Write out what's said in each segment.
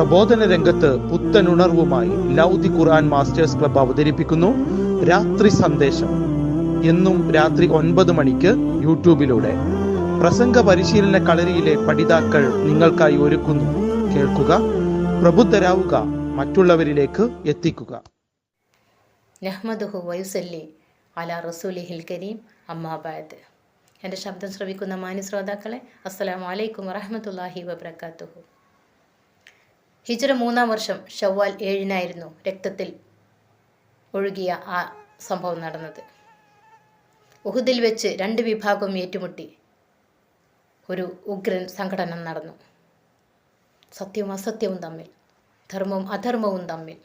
പ്രബോധന രംഗത്ത് പുത്തനുണർവുമായി ലൗദി ഖുർആൻ masters club അവതരിപ്പിക്കുന്നു രാത്രി സന്ദേശം. എന്നും രാത്രി ഒൻപത് മണിക്ക് യൂട്യൂബിലൂടെ. പ്രസംഗ പരിശീലന കളരിയിലെ പഠിതാക്കൾ നിങ്ങൾക്കായി ഒരുക്കുന്നു. കേൾക്കുക പ്രബുദ്ധരാവുക മറ്റുള്ളവരിലേക്ക് എത്തിക്കുക. നഹ്മദുഹു അല റസൂലിഹിൽ കരീം എന്റെ ശബ്ദം ശ്രവിക്കുന്ന മാന്യ ശ്രോതാക്കളെ അസ്സലാമു അലൈക്കും വറഹമത്തല്ലാഹി വബർക്കാത്തുഹു ഹിജ്റ മൂന്നാം വർഷം ഷവ്വാൽ ഏഴിനായിരുന്നു രക്തത്തിൽ ഒഴുകിയ ആ സംഭവം നടന്നത്. ഉഹുദിൽ വെച്ച് രണ്ട് വിഭാഗവും ഏറ്റുമുട്ടി. ഒരു ഉഗ്രൻ സംഘടന നടന്നു. സത്യവും അസത്യവും തമ്മിൽ ധർമ്മവും അധർമ്മവും തമ്മിൽ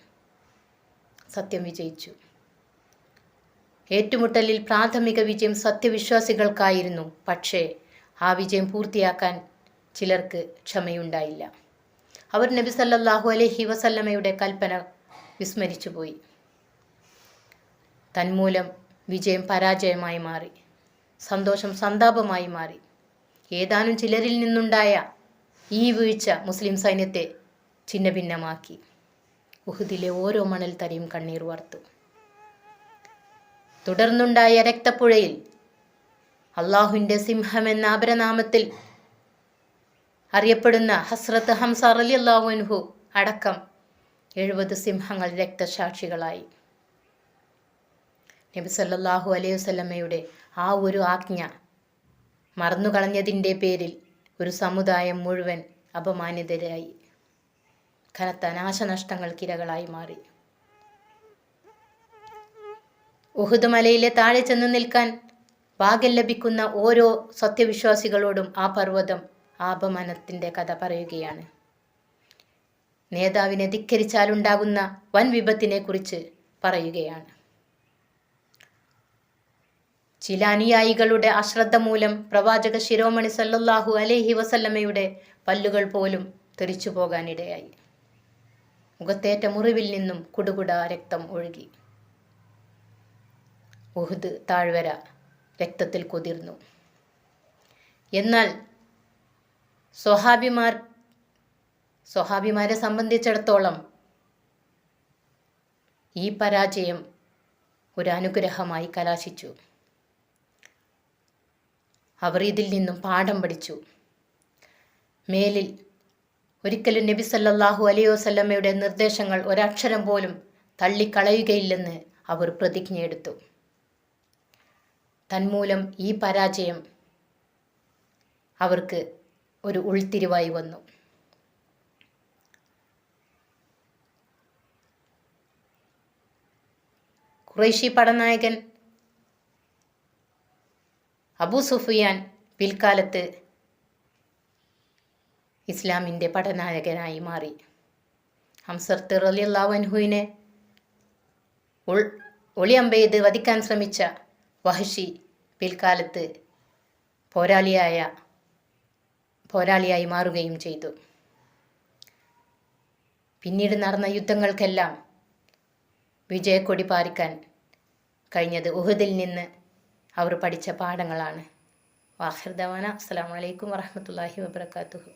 സത്യം വിജയിച്ചു. ഏറ്റുമുട്ടലിൽ പ്രാഥമിക വിജയം സത്യവിശ്വാസികൾക്കായിരുന്നു. പക്ഷേ ആ വിജയം പൂർത്തിയാക്കാൻ ചിലർക്ക് ക്ഷമയുണ്ടായില്ല. അവർ നബി സല്ലാഹു അലഹി വസല്ലമയുടെ കൽപ്പന വിസ്മരിച്ചു പോയി. തന്മൂലം വിജയം പരാജയമായി മാറി. സന്തോഷം സന്താപമായി മാറി. ഏതാനും ചിലരിൽ നിന്നുണ്ടായ ഈ വീഴ്ച മുസ്ലിം സൈന്യത്തെ ഛിന്നഭിന്നമാക്കി. ഉഹുദിലെ ഓരോ മണൽ തരിയും കണ്ണീർ വാർത്തു. തുടർന്നുണ്ടായ രക്തപ്പുഴയിൽ അള്ളാഹുവിന്റെ എന്ന അപരനാമത്തിൽ അറിയപ്പെടുന്ന ഹസ്രത്ത് ഹംസ അലി അള്ളാഹുൻഹു അടക്കം എഴുപത് സിംഹങ്ങൾ രക്തസാക്ഷികളായി. നബി സല്ലല്ലാഹു അലൈഹി വസല്ലമയുടെ ആ ഒരു ആജ്ഞ മറന്നുകളഞ്ഞതിന്റെ പേരിൽ ഒരു സമുദായം മുഴുവൻ അപമാനിതരായി. കനത്ത നാശനഷ്ടങ്ങൾക്കിരകളായി മാറി. ഉഹുദ് മലയിലെ താഴെ ചെന്ന് നിൽക്കാൻ ഭാഗ്യം ലഭിക്കുന്ന ഓരോ സത്യവിശ്വാസികളോടും ആ പർവതം ആ അപമാനത്തിന്റെ കഥ പറയുകയാണ്. നേതാവിനെ ധിക്കരിച്ചാലുണ്ടാകുന്ന വൻ വിപത്തിനെ കുറിച്ച് പറയുകയാണ്. ചില അനുയായികളുടെ അശ്രദ്ധ മൂലം പ്രവാചക ശിരോമണി സല്ലല്ലാഹു അലേഹി വസല്ലമ്മയുടെ പല്ലുകൾ പോലും തെറിച്ചു പോകാനിടയായി. മുഖത്തേറ്റ മുറിവിൽ നിന്നും കുടുകുട രക്തം ഒഴുകി. ഉഹുദ് താഴ്വര രക്തത്തിൽ കുതിർന്നു. എന്നാൽ സ്വഹാബിമാർ സ്വഹാബിമാരെ സംബന്ധിച്ചിടത്തോളം ഈ പരാജയം ഒരു അനുഗ്രഹമായി കലാശിച്ചു. അവർ ഇതിൽ നിന്നും പാഠം പഠിച്ചു. മേലിൽ ഒരിക്കലും നബി സല്ലാഹു അലൈഹി വസ്ലമ്മയുടെ നിർദ്ദേശങ്ങൾ ഒരക്ഷരം പോലും തള്ളിക്കളയുകയില്ലെന്ന് അവർ പ്രതിജ്ഞയെടുത്തു തന്മൂലം ഈ പരാജയം അവർക്ക് ഒരു ഉൾത്തിരിവായി വന്നു. ഖുറൈശി പടനായകൻ അബു സുഫിയാൻ പിൽക്കാലത്ത് ഇസ്ലാമിന്റെ പടനായകനായി മാറി. ഹംസർ തിറലിയുള്ളാവൻഹുവിനെ ഉൾ ഒളിയമ്പെയ്ത് വധിക്കാൻ ശ്രമിച്ച വഹഷി പിൽക്കാലത്ത് പോരാളിയായ പോരാളിയായി മാറുകയും ചെയ്തു. പിന്നീട് നടന്ന യുദ്ധങ്ങൾക്കെല്ലാം വിജയക്കൊടി പാറിക്കാൻ കഴിഞ്ഞത് ഉഹദിൽ നിന്ന് അവർ പഠിച്ച പാഠങ്ങളാണ്. വാഹിർദവാന അസ്സാം വലൈക്കും വാഹമത്തല്ലാഹി വബർക്കാത്തുഹു